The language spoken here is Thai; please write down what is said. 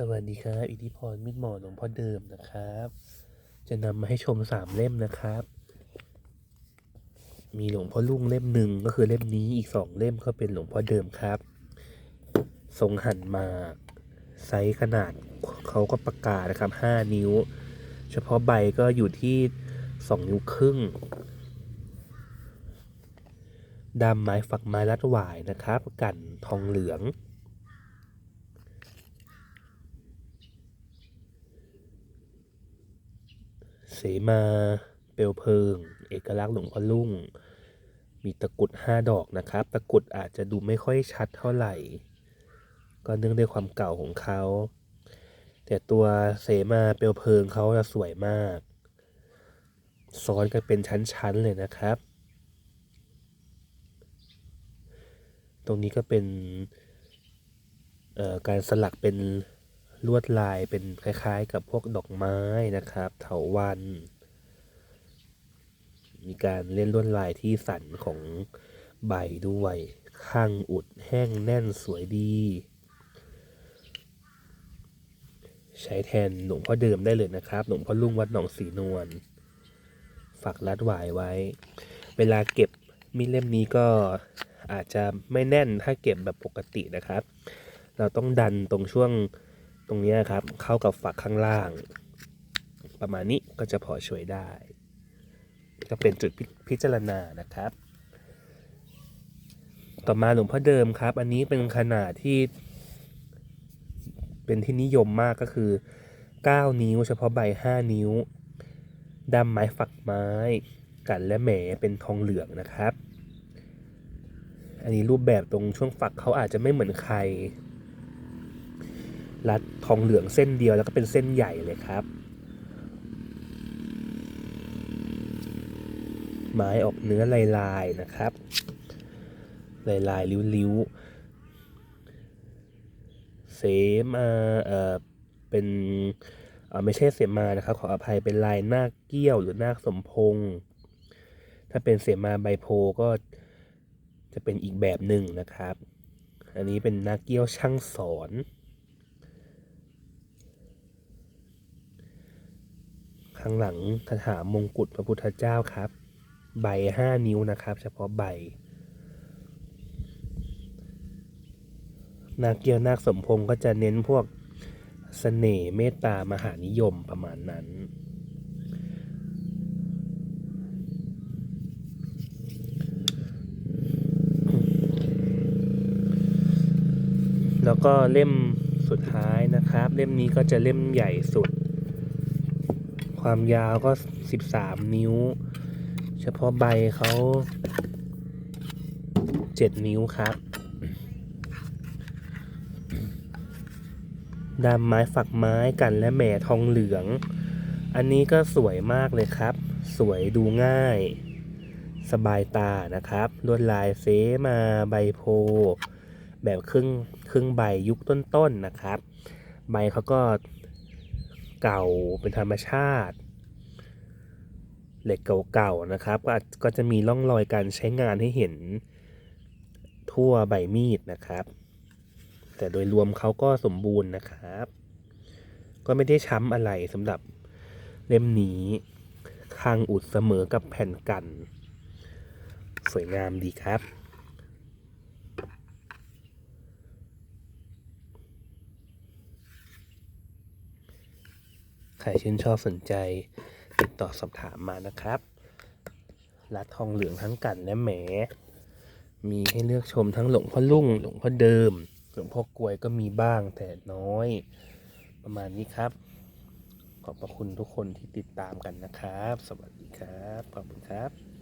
สวัสดีครับ อิทธิพรมิตรหมอหลวงพ่อเดิมนะครับ จะนำมาให้ชมสามเล่มนะครับ มีหลวงพ่อลุ่งเล่มหนึ่งก็คือเล่มนี้อีกสองเล่มก็เป็นหลวงพ่อเดิมครับ ทรงหันมาไซส์ขนาดเขาก็ประกาศนะครับห้านิ้ว เฉพาะใบก็อยู่ที่สองนิ้วครึ่งดำไม้ฝักไม้รัดหวายนะครับ กันทองเหลือง เสมา เปลวเพลิง เอกลักษณ์หลวงพ่อลุ่ง มีตะกุดห้าดอกนะครับ ตะกุดอาจจะดูไม่ค่อยชัดเท่าไหร่ ก็เนื่องด้วยความเก่าของเขา แต่ตัวเสมาเปลวเพลิงเขาจะสวยมาก ซ้อนกันเป็นชั้นๆเลยนะครับ ตรงนี้ก็เป็นการสลักเป็น ลวดลายเป็นคล้ายๆ กับพวกดอกไม้นะครับ เถาวัน มีการเล่นลวดลายที่สันของใบด้วยข้างอุดแห้งแน่นสวยดี ใช้แทนหลวงพ่อเดิมได้เลยนะครับ หลวงพ่อลุ่งวัดหนองสีนวลฝักรัดหวายไว้ เวลาเก็บมีดเล่มนี้ก็อาจจะไม่แน่นถ้าเก็บแบบปกตินะครับ เราต้องดันตรงช่วง ตรงนี้ครับ เข้ากับฝักข้างล่าง ประมาณนี้ก็จะพอช่วยได้ ก็เป็นจุดพิพิจารณานะครับ ต่อมาหลวงพ่อเดิมครับ อันนี้เป็นขนาดที่เป็นที่นิยมมากก็คือ 9 นิ้ว เฉพาะใบ 5 นิ้วดำไม้ฝักไม้ กันและแหมเป็นทองเหลืองนะครับ อันนี้รูปแบบตรงช่วงฝักเขาอาจจะไม่เหมือนใคร รัดทองเหลืองเส้นเดียวแล้วก็เป็นเส้นใหญ่เลยครับ ไม้ออกเนื้อลายๆนะครับ ลายลายๆริ้วๆ เสมาเอ่อเป็นเออไม่ใช่เสมานะครับ ขออภัยเป็นลายนาคเกี้ยวหรือนาคสมพงษ์ถ้าเป็นเสมาใบโพก็จะเป็นอีกแบบหนึ่งนะครับ อันนี้เป็นนาคเกี้ยวช่างสอนางหลังคาถามงกุฎพระพุทธเจ้าครับ ใบห้านิ้วนะครับ เฉพาะใบนาเกียวนาคสมพงษ์ก็จะเน้นพวกเสน่ห์เมตตามหานิยมประมาณนั้น แล้วก็เล่มสุดท้ายนะครับ เล่มนี้ก็จะเล่มใหญ่สุด ความยาวก็ 13 นิ้ว เฉพาะใบเขา 7 นิ้วครับดำไม้ฝักไม้กันและแหม่ทองเหลือง อันนี้ก็สวยมากเลยครับ สวยดูง่าย สบายตานะครับ ลวดลายเซมาใบโพ แบบครึ่งครึ่งใบยุคต้นๆนะครับ ใบเขาก็ เก่าเป็นธรรมชาติ เหล็กเก่าๆนะครับ ก็จก็จะมีร่องรอยการใช้งานให้เห็นทั่วใบมีดนะครับ แต่โดยรวมเขาก็สมบูรณ์นะครับ ก็ไม่ได้ช้ำอะไรสำหรับเล่มนี้คางอุดเสมอกับแผ่นกัน สวยงามดีครับ ใครชื่นชอบสนใจ ติดต่อสอบถามมานะครับ รัดทองเหลืองทั้งกันและแหม มีให้เลือกชมทั้งหลวงพ่อลุ่ง หลวงพ่อเดิม หลวงพ่อกลวยก็มีบ้างแต่น้อย ประมาณนี้ครับ ขอบพระคุณทุกคนที่ติดตามกันนะครับ สวัสดีครับ ขอบคุณครับ